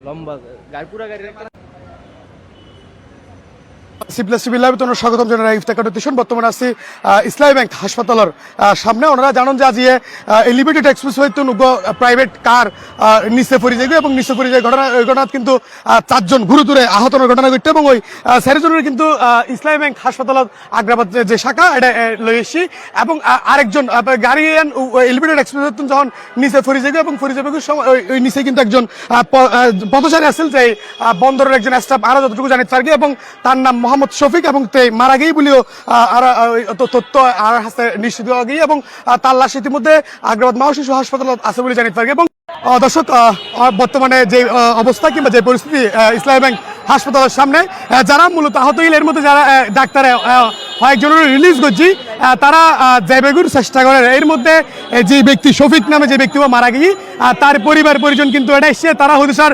লম্বা গাড়ি পুরা গাড়ি স্বাগতম জানাই ইফতেখার টিউশন বর্তমানে আছি ইসলামী ব্যাংক হাসপাতালের সামনে। ওনারা জানেন যে আজ এলিভেটেড এক্সপ্রেস হইতো প্রাইভেট কার নিচে পড়ে যাবে এবং নিচে পড়ে যায় ঘটনা ওই কিন্তু চারজন গুরুতরে আহতনের ঘটনা ঘটছে এবং ওই আহ, চারিজনের কিন্তু ইসলামী ব্যাংক হাসপাতালত আগ্রাবাদ যে- শাখা এটা লই এসছি এবং আরেকজন গাড়ি এলিভেটেড এক্সপ্রেস যখন নিচে পড়ে যাবে এবং পড়ে যাবে ওই- নিচে কিন্তু একজন পথচারী আসছিল যে বন্দরের একজন স্টাফ আরও যতটুকু জানি পারবে এবং তার নাম মোহাম্মদ শফিক এবং তে মারা গেই বলেও তথ্য আর হাসতে নিশ্চিত হওয়া গিয়ে এবং তার লাশ ইতিমধ্যে আগ্রাবাদ মা শিশু হাসপাতাল আছে বলে জানিতে থাকে এবং দর্শক বর্তমানে যে অবস্থা কিংবা যে পরিস্থিতি ইসলামী ব্যাংক হাসপাতালের সামনে যারা মূলত আহত এর মধ্যে যারা ডাক্তার কয়েকজনের রিলিজ করছি তারা আহ, যাইবেগুর চেষ্টা করে। এর মধ্যে যে ব্যক্তি শফিক নামে যে ব্যক্তি মারা গিয়ে তার পরিবার পরিজন কিন্তু এটা এসছে। তারা হয়তো স্যার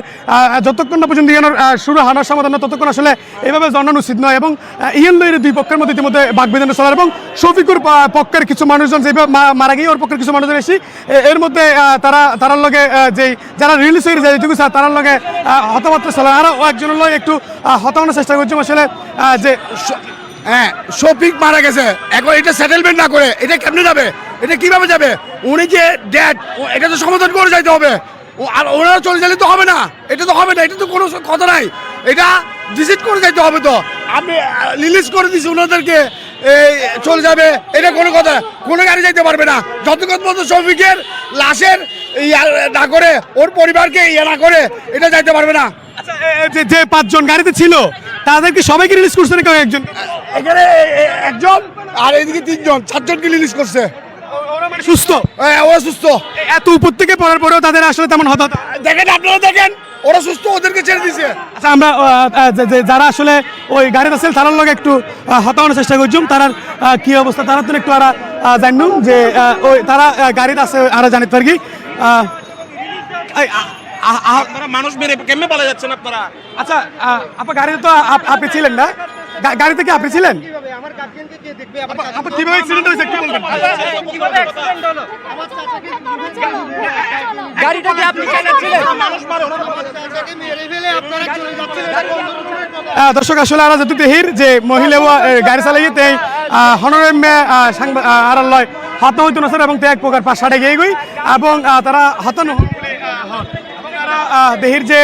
যতক্ষণ না পর্যন্ত ইয়ানোর শুরু হানার সমাধান না ততক্ষণ আসলে এইভাবে জানানো উচিত নয় এবং ইয়েন লইয়ের দুই পক্ষের মধ্যে ইতিমধ্যে বাগবিধান চলার এবং শফিকুর পক্ষের কিছু মানুষজন যেভাবে মারা গিয়ে ওর পক্ষের কিছু মানুষজন এসে এর মধ্যে তারা তারার লগে যে যারা রিলিজ হয়ে যায় যেটুকু স্যার তারার লগে হতাবার্তা চলে আরও একজনের লগে একটু হতানোর চেষ্টা করছি আসলে যে হ্যাঁ শফিক মারা গেছে। এখন এটা সেটেলমেন্ট না করে, এটা কেমনে যাবে? এটা কীভাবে যাবে? উনি যে ড্যাড এটা তো সমাধান করে যাইতে হবে। আর ওনারা চলে গেলে তো হবে না। এটা তো হবে না, এটা তো কোনো কথা নাই। এটা ভিজিট করে যাইতে হবে তো। আমি রিলিজ করে দিছি ওনাদেরকে এই চলে যাবে, এটা কোনো কথা কোনো গাড়ি যাইতে পারবে না। যতক্ষণ পর্যন্ত শফিকের লাশের না করে ওর পরিবারকে ইয়ে না করে এটা যাইতে পারবে না। আচ্ছা, যে- পাঁচজন গাড়িতে ছিল তাদেরকে সবাইকে রিলিজ করছে নাকি একজন? এখানে একজন আর এদিকে তিনজন চারজনকে রিলিজ করছে। মানে সুস্থ? হ্যাঁ, ওরা সুস্থ। এত উপর থেকে পড়ার পরেও তাদের আসলে তেমন হতাহত? দেখেন আপনারা দেখেন ওরা সুস্থ ওদেরকে ছেড়ে দিছে। আচ্ছা আমরা যারা আসলে ওই গাড়িতে আছে তারার লগে একটু হতানোর চেষ্টা করছুম তারার কি অবস্থা? তারা তো একটু আর জানুম যে ওই তারা গাড়িতে আছে আর জানিত পারি কি। আপনারা মানুষ মেরে কেমনে পালা যাচ্ছেন আপনারা? আচ্ছা আপনার গাড়িতে তো আপ- আপনি ছিলেন না? গা- গাড়িতে কি আপনি ছিলেন? আপা- আপা কীভাবে অ্যাক্সিডেন্ট হয়েছে একটু বলবেন। গাড়িটাকে আপনি চালাচ্ছিলেন? দর্শক আসলে আরা যদি দেহির যে মহিলা গাড়ি চালাই তে হনরেম আর লয় হত হইতো না স্যার এবং তে এক প্রকার গিয়ে গই এবং তারা হতানো দেহির যে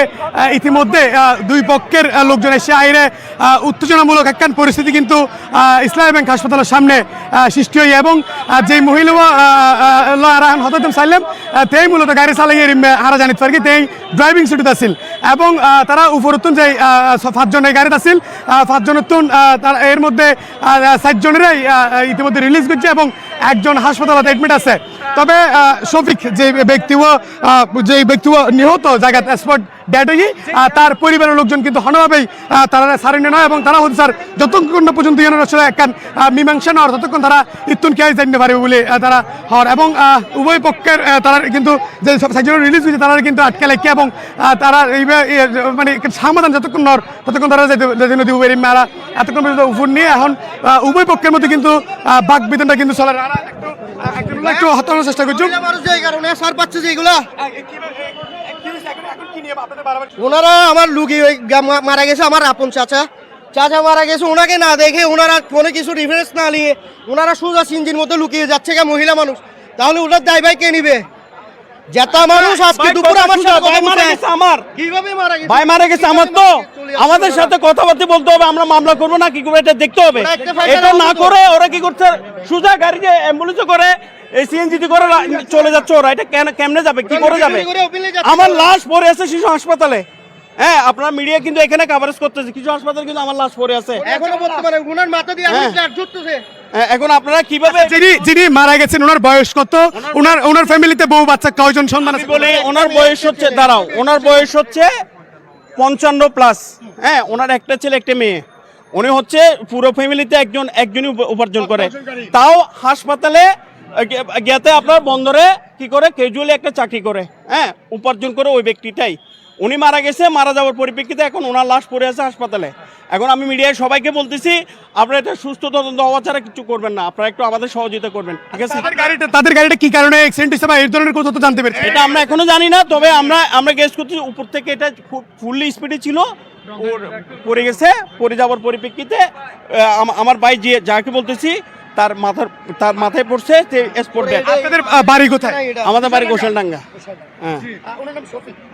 ইতিমধ্যে দুই পক্ষের লোকজন এসে আহ, উত্তেজনামূলক একখান পরিস্থিতি কিন্তু ইসলামী ব্যাংক হাসপাতালের সামনে সৃষ্টি হই এবং যে মহিলা আরাহান হতাম তেই মূলত গাড়ি চালাই হারা জানিত পারি তেই ড্রাইভিং সিটত আছিল। এবং তারা উপরতুন যে পাঁচজন এই গাড়িতে আছিল পাঁচজনের তার এর মধ্যে চারজনেরই ইতিমধ্যে রিলিজ করছে এবং একজন হাসপাতালে অ্যাডমিট আছে। তবে শফিক যে ব্যক্তিও যে ব্যক্তিও নিহত জায়গা স্পট ড্যাড তার পরিবারের লোকজন কিন্তু হনভাবেই তারা সারেন্ড নয় এবং তারা হচ্ছে স্যার যতক্ষণ না পর্যন্ত ইয়ানোর আসলে একখান মীমাংসা নেওয়ার ততক্ষণ তারা ইত্যুন খেয়াল জানতে পারবে বলে তারা হওয়ার। এবং উভয় পক্ষের তারা কিন্তু যে সাইজন রিলিজ হয়েছে তারা কিন্তু আটকে লেখে এবং তারা এই মানে সমাধান যতক্ষণ নর ততক্ষণ তারা যেতে নদী উবের মেলা এতক্ষণ পর্যন্ত উপর নিয়ে এখন উভয় পক্ষের মধ্যে কিন্তু বাক বিতনটা কিন্তু চলে। একটু হতানোর চেষ্টা করছি। কারণে সার পাচ্ছে যে এগুলা। ওনারা আমার লুকি মারা গেছে, আমার আপন চাচা। চাচা মারা গেছে, ওনাকে না দেখে ওনারা ফোনে কিছু রিফারেন্স না নিয়ে ওনারা সোজা সিঞ্জির মতো লুকিয়ে যাচ্ছে গা মহিলা মানুষ। তাহলে ওনার দায় ভাই কে নিবে? জেতা মানুষ আজকে দুপুরে আমার সাথে কথা ভাই মারা গেছে আমার। কীভাবে মারা গেছে? ভাই মারা গেছে আমার তো আমাদের সাথে কথাবার্তা বলতে হবে আমরা মামলা করব না কি করব এটা দেখতে হবে। এটা না করে ওরা কি করছে? সোজা গাড়ি যে অ্যাম্বুলেন্সে করে এই সিএনজি করে চলে যাচ্ছে ওরা। এটা কেন কেমনে যাবে? কি করে যাবে? করে। আমার লাশ পড়ে আছে শিশু হাসপাতালে। হ্যাঁ আপনার মিডিয়া কিন্তু এখানে কাভারেজ করতেছে। কিছু হাসপাতালে কিন্তু আমার লাশ পড়ে আছে। এখনও বর্তমানে ওনার মাথা দিয়ে আমি এখন আপনারা কীভাবে যিনি যিনি মারা গেছেন ওনার বয়স কত? ওনার ওনার ফ্যামিলিতে বউ বাচ্চা কয়জন সন্তান আছে? বলে ওনার বয়স হচ্ছে দাঁড়াও ওনার বয়স হচ্ছে পঞ্চান্ন প্লাস হ্যাঁ ওনার একটা ছেলে একটা মেয়ে। উনি হচ্ছে পুরো ফ্যামিলিতে একজন একজনই উপ- উপার্জন করে। তাও হাসপাতালে গেতে আপনার বন্দরে কি করে ক্যাজুয়ালি একটা চাকরি করে। হ্যাঁ উপার্জন করে ওই ব্যক্তিটাই। উনি মারা গেছে মারা যাওয়ার পরিপ্রেক্ষিতে এখন ওনার লাশ পড়ে আছে হাসপাতালে। এখন আমি মিডিয়ায় সবাইকে বলতেছি আপনারা এটা সুস্থ তদন্ত হওয়া ছাড়া কিছু করবেন না আপনারা একটু আমাদের সহযোগিতা করবেন। ঠিক আছে? তাদের গাড়িটা তাদের গাড়িটা কি কারণে অ্যাক্সিডেন্ট হয়েছে বা এই ধরনের কথা তো জানতে পেরেছি। এটা আমরা এখনও জানি না তবে আমরা আমরা গেস করছি উপর থেকে এটা ফুললি স্পিডে ছিল পড়ে গেছে পড়ে যাওয়ার পরিপ্রেক্ষিতে আমার ভাই যে যাকে বলতেছি তার মাথার তার মাথায় পড়ছে যে স্পট ডেথ আপনাদের বাড়ি কোথায়? আমাদের বাড়ি গোসালডাঙ্গা হ্যাঁ।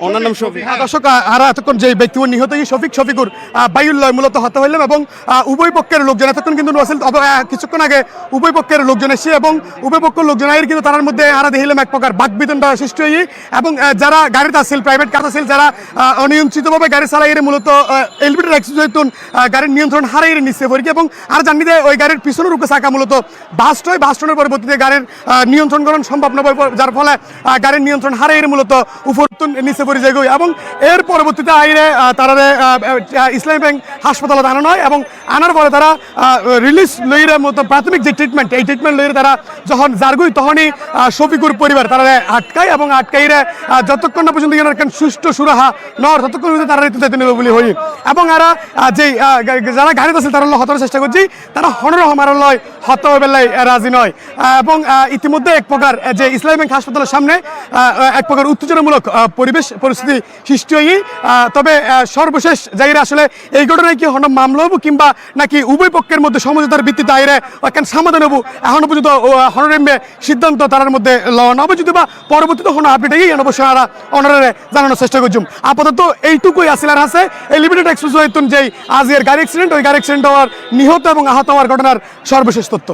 ওনার নাম শফিক। দর্শক আর এতক্ষণ যে ব্যক্তি নিহত শফিক শফিকুর বায়ুল্লয় মূলত হত্যা হইলাম এবং উভয় পক্ষের লোকজন এতক্ষণ কিন্তু কিছুক্ষণ আগে উভয় পক্ষের লোকজন এসে এবং উভয় পক্ষের লোকজন আইয়ের কিন্তু তার মধ্যে আরা দেখিলাম এক প্রকার বাকবিতনটা সৃষ্টি হয়ে এবং যারা গাড়িতে আসছিল প্রাইভেট কার আসছিল যারা অনিয়ন্ত্রিতভাবে গাড়ি চালাইয়ে মূলত এলবিটার অ্যাক্সিডেন্ট গাড়ির নিয়ন্ত্রণ হারাইয়ে নিচ্ছে পড়ি এবং আর জানি যে ওই গাড়ির পিছনের রূপে চাকা মূলত বাস্ট হয় বাস্টনের পরবর্তীতে গাড়ির নিয়ন্ত্রণ করানো সম্ভব না, যার ফলে গাড়ির নিয়ন্ত্রণ হারাইয়ে মূলত উপর নিচে পড়ে যায় গই। এবং এর পরবর্তীতে আইরে তারা ইসলামী ব্যাংক হাসপাতালে আনানো হয় এবং আনার পরে তারা রিলিজ লইরে মতো প্রাথমিক যে ট্রিটমেন্ট এই ট্রিটমেন্ট লইরে তারা যখন জারগুই, তখনই শফিকুর পরিবার তারা আটকায় এবং আটকাইরে যতক্ষণ না পর্যন্ত কেন সুষ্ঠু সুরাহা নর ততক্ষণ পর্যন্ত তারা ঋতু নেবে বলে হই এবং এরা যে যারা গাড়িতে আছে, তারা হতার চেষ্টা করছি, তারা হনর হমার লয় হত বেলায় রাজি নয়। এবং ইতিমধ্যে এক প্রকার যে ইসলামী ব্যাংক হাসপাতালের সামনে এক প্রকার উত্তেজনামূলক পরিবেশ পরিস্থিতি সৃষ্টি তবে সর্বশেষ আসলে এই ঘটনায় কি মামলা হব কিংবা নাকি উভয় পক্ষের মধ্যে সমঝোতার ভিত্তিতে আইরে কেন সমাধান হব? পর্যন্ত সিদ্ধান্ত তার মধ্যে লওয়া যদি বা পরবর্তীতে হন আপডেট এই অবশ্যই আমরা অনারে জানানোর চেষ্টা করছুম আপাতত এইটুকুই আসিল আর আছে। এই লিমিটেড এক্সপ্রেস যেই আজকের গাড়ি অ্যাক্সিডেন্ট ওই গাড়ি অ্যাক্সিডেন্ট হওয়ার নিহত এবং আহত হওয়ার ঘটনার সর্বশেষ তথ্য।